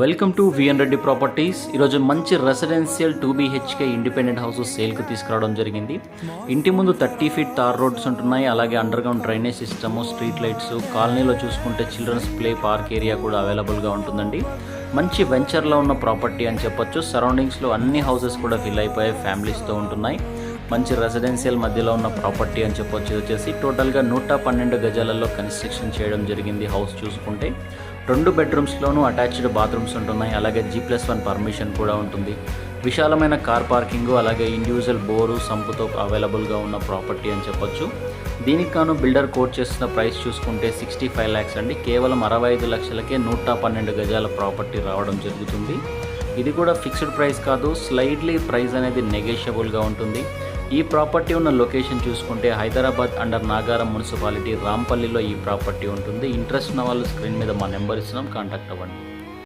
Welcome to VN Reddy properties ఈరోజు మంచి residential two BHK independent house సేల్కి తీసుకురావడం జరిగింది. ఇంటి ముందు థర్టీ ఫీట్ తార్ రోడ్స్ ఉంటున్నాయి. అలాగే under ground drainage system street lights కాలనీలో చూసుకుంటే చిల్డ్రన్స్ ప్లే పార్క్ ఏరియా కూడా అవైలబుల్గా ఉంటుందండి. మంచి వెంచర్లో ఉన్న ప్రాపర్టీ అని చెప్పొచ్చు. సరౌండింగ్స్లో అన్ని హౌసెస్ కూడా ఫిల్ అయిపోయాయి ఫ్యామిలీస్తో ఉంటున్నాయి. మంచి రెసిడెన్షియల్ మధ్యలో ఉన్న ప్రాపర్టీ అని చెప్పొచ్చు. వచ్చేసి టోటల్గా నూట పన్నెండు గజాలలో కన్స్ట్రక్షన్ చేయడం జరిగింది. హౌస్ చూసుకుంటే రెండు బెడ్రూమ్స్లోనూ అటాచ్డ్ బాత్రూమ్స్ ఉంటున్నాయి. అలాగే జీ ప్లస్ వన్ పర్మిషన్ కూడా ఉంటుంది. విశాలమైన కార్ పార్కింగ్ అలాగే ఇండివిజువల్ బోరు సంపుతో అవైలబుల్గా ఉన్న ప్రాపర్టీ అని చెప్పొచ్చు. దీనికి కాను బిల్డర్ కోట్ చేసిన ప్రైస్ చూసుకుంటే సిక్స్టీ ఫైవ్ ల్యాక్స్ అండి. కేవలం అరవై ఐదు లక్షలకే నూట పన్నెండు గజాల ప్రాపర్టీ రావడం జరుగుతుంది. ఇది కూడా ఫిక్స్డ్ ప్రైస్ కాదు. స్లైడ్లీ ప్రైస్ అనేది నెగేషియబుల్గా ఉంటుంది. ఈ ప్రాపర్టీ ఉన్న లొకేషన్ చూసుకుంటే హైదరాబాద్ అండర్ నాగారం మున్సిపాలిటీ రాంపల్లిలో ఈ ప్రాపర్టీ ఉంటుంది. ఇంట్రెస్ట్ ఉన్న వాళ్ళు స్క్రీన్ మీద మా నెంబర్ ఇస్తున్నాం కాంటాక్ట్ అవ్వండి.